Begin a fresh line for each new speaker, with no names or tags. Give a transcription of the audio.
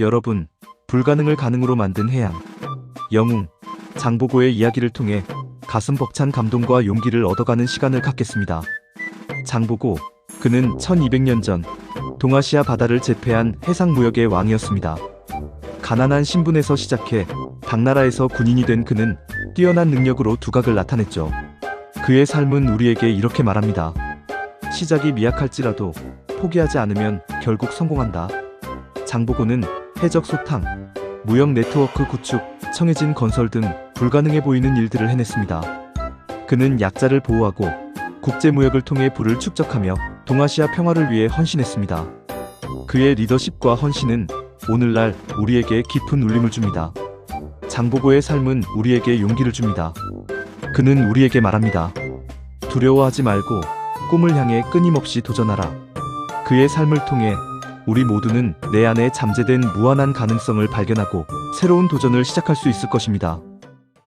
여러분, 불가능을 가능으로 만든 해양. 영웅, 장보고의 이야기를 통해 가슴 벅찬 감동과 용기를 얻어가는 시간을 갖겠습니다. 장보고, 그는 1200년 전 동아시아 바다를 제패한 해상 무역의 왕이었습니다. 가난한 신분에서 시작해 당나라에서 군인이 된 그는 뛰어난 능력으로 두각을 나타냈죠. 그의 삶은 우리에게 이렇게 말합니다. 시작이 미약할지라도 포기하지 않으면 결국 성공한다. 장보고는 해적 소탕, 무역 네트워크 구축, 청해진 건설 등 불가능해 보이는 일들을 해냈습니다. 그는 약자를 보호하고 국제 무역을 통해 부를 축적하며 동아시아 평화를 위해 헌신했습니다. 그의 리더십과 헌신은 오늘날 우리에게 깊은 울림을 줍니다. 장보고의 삶은 우리에게 용기를 줍니다. 그는 우리에게 말합니다. 두려워하지 말고 꿈을 향해 끊임없이 도전하라. 그의 삶을 통해 우리 모두는 내 안에 잠재된 무한한 가능성을 발견하고 새로운 도전을 시작할 수 있을 것입니다.